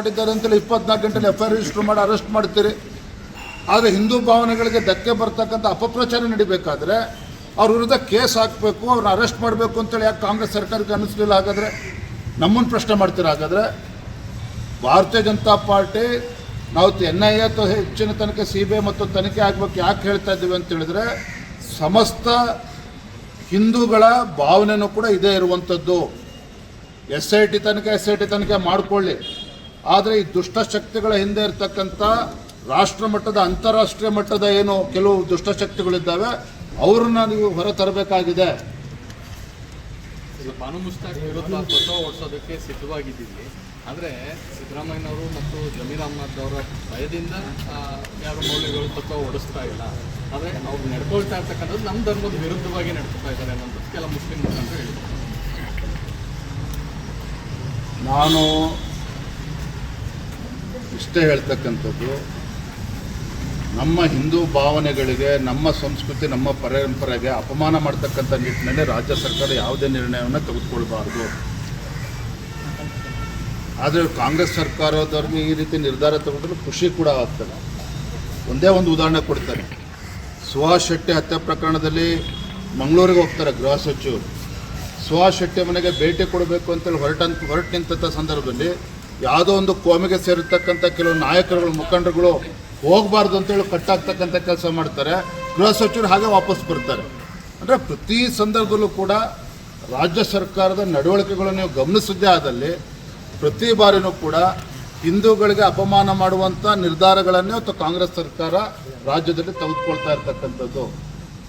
ಮಾಡಿದ್ದಾರೆ ಅಂತೇಳಿ ಇಪ್ಪತ್ನಾಲ್ಕು ಗಂಟೆಲಿ ಎಫ್ ಐ ರಿಜಿಸ್ಟರ್ ಮಾಡಿ ಅರೆಸ್ಟ್ ಮಾಡ್ತೀರಿ. ಆದರೆ ಹಿಂದೂ ಭಾವನೆಗಳಿಗೆ ಧಕ್ಕೆ ಬರ್ತಕ್ಕಂಥ ಅಪಪ್ರಚಾರ ನಡಿಬೇಕಾದ್ರೆ ಅವ್ರ ವಿರುದ್ಧ ಕೇಸ್ ಹಾಕಬೇಕು, ಅವ್ರನ್ನ ಅರೆಸ್ಟ್ ಮಾಡಬೇಕು ಅಂತೇಳಿ ಯಾಕೆ ಕಾಂಗ್ರೆಸ್ ಸರ್ಕಾರಕ್ಕೆ ಅನ್ನಿಸ್ಲಿಲ್ಲ ಹಾಗಾದರೆ ನಮ್ಮನ್ನು ಪ್ರಶ್ನೆ ಮಾಡ್ತೀರ? ಹಾಗಾದರೆ ಭಾರತೀಯ ಜನತಾ ಪಾರ್ಟಿ ನಾವು ಎನ್ ಐ ಎ ಅಥವಾ ಹೆಚ್ಚಿನ ತನಕ ಸಿ ಬಿ ಐ ಮತ್ತು ತನಿಖೆ ಆಗಬೇಕು ಯಾಕೆ ಹೇಳ್ತಾ ಇದ್ದೀವಿ ಅಂತ ಹೇಳಿದ್ರೆ ಸಮಸ್ತ ಹಿಂದೂಗಳ ಭಾವನೆನೂ ಕೂಡ ಇದೇ ಇರುವಂಥದ್ದು. ಎಸ್ ಐ ಟಿ ತನಕ ಎಸ್ ಐ ಟಿ ತನಿಖೆ ಮಾಡಿಕೊಳ್ಳಿ. ಆದರೆ ಈ ದುಷ್ಟಶಕ್ತಿಗಳ ಹಿಂದೆ ಇರತಕ್ಕಂಥ ರಾಷ್ಟ್ರ ಮಟ್ಟದ ಅಂತಾರಾಷ್ಟ್ರೀಯ ಮಟ್ಟದ ಏನು ಕೆಲವು ದುಷ್ಟಶಕ್ತಿಗಳಿದ್ದಾವೆ ಅವ್ರನ್ನ ನೀವು ಹೊರತರಬೇಕಾಗಿದೆ. ಬಾನು ಮುಸ್ತಾಕ್ ವಿರುದ್ಧ ಪತ್ರ ಓಡಿಸೋದಕ್ಕೆ ಸಿದ್ಧವಾಗಿದ್ದೀವಿ. ಆದರೆ ಸಿದ್ದರಾಮಯ್ಯನವರು ಮತ್ತು ಜಮೀರ್ ಅಹ್ಮದ್ ಅವರ ಭಯದಿಂದ ಯಾರು ಮೌಲ್ಯಗಳು ತತ್ವ ಓಡಿಸ್ತಾ ಇಲ್ಲ. ಆದರೆ ಅವ್ರು ನಡ್ಕೊಳ್ತಾ ಇರ್ತಕ್ಕಂಥದ್ದು ನಮ್ಮ ಧರ್ಮದ ವಿರುದ್ಧವಾಗಿ ನಡ್ಕೊತಾ ಇದ್ದಾರೆ ಅನ್ನೋದು ಕೆಲ ಮುಸ್ಲಿಂ ಮುಖಂಡರು ಹೇಳಿದ್ದಾರೆ. ನಾನು ಇಷ್ಟೇ ಹೇಳ್ತಕ್ಕಂಥದ್ದು. ನಮ್ಮ ಹಿಂದೂ ಭಾವನೆಗಳಿಗೆ, ನಮ್ಮ ಸಂಸ್ಕೃತಿ, ನಮ್ಮ ಪರಂಪರೆಗೆ ಅಪಮಾನ ಮಾಡ್ತಕ್ಕಂಥ ನಿಟ್ಟಿನಲ್ಲಿ ರಾಜ್ಯ ಸರ್ಕಾರ ಯಾವುದೇ ನಿರ್ಣಯವನ್ನು ತೆಗೆದುಕೊಳ್ಬಾರ್ದು. ಆದರೆ ಕಾಂಗ್ರೆಸ್ ಸರ್ಕಾರದವ್ರಿಗೆ ಈ ರೀತಿ ನಿರ್ಧಾರ ತಗೊಂಡ್ರೆ ಖುಷಿ ಕೂಡ ಆಗ್ತದೆ. ಒಂದೇ ಒಂದು ಉದಾಹರಣೆ ಕೊಡ್ತಾರೆ ಸುಹಾಸ್ ಶೆಟ್ಟಿ ಹತ್ಯೆ ಪ್ರಕರಣದಲ್ಲಿ ಮಂಗಳೂರಿಗೆ ಹೋಗ್ತಾರೆ ಗೃಹ ಸಚಿವರು. ಸುಹಾಸ್ ಶೆಟ್ಟಿ ಮನೆಗೆ ಭೇಟಿ ಕೊಡಬೇಕು ಅಂತೇಳಿ ಹೊರಟಂತ, ಹೊರಟು ನಿಂತ ಸಂದರ್ಭದಲ್ಲಿ ಯಾವುದೋ ಒಂದು ಕೋಮಿಗೆ ಸೇರಿರ್ತಕ್ಕಂಥ ಕೆಲವು ನಾಯಕರುಗಳು, ಮುಖಂಡರುಗಳು ಹೋಗಬಾರ್ದು ಅಂತೇಳಿ ಕಟ್ಟಾಗ್ತಕ್ಕಂಥ ಕೆಲಸ ಮಾಡ್ತಾರೆ. ಗೃಹ ಸಚಿವರು ಹಾಗೆ ವಾಪಸ್ ಬರ್ತಾರೆ. ಅಂದರೆ ಪ್ರತಿ ಸಂದರ್ಭದಲ್ಲೂ ಕೂಡ ರಾಜ್ಯ ಸರ್ಕಾರದ ನಡವಳಿಕೆಗಳನ್ನು ನೀವು ಗಮನಿಸಿದ್ದೇ ಆದಲ್ಲಿ ಪ್ರತಿ ಬಾರಿನೂ ಕೂಡ ಹಿಂದೂಗಳಿಗೆ ಅಪಮಾನ ಮಾಡುವಂಥ ನಿರ್ಧಾರಗಳನ್ನೇ ಅಥವಾ ಕಾಂಗ್ರೆಸ್ ಸರ್ಕಾರ ರಾಜ್ಯದಲ್ಲಿ ತೆಗೆದುಕೊಳ್ತಾ ಇರ್ತಕ್ಕಂಥದ್ದು.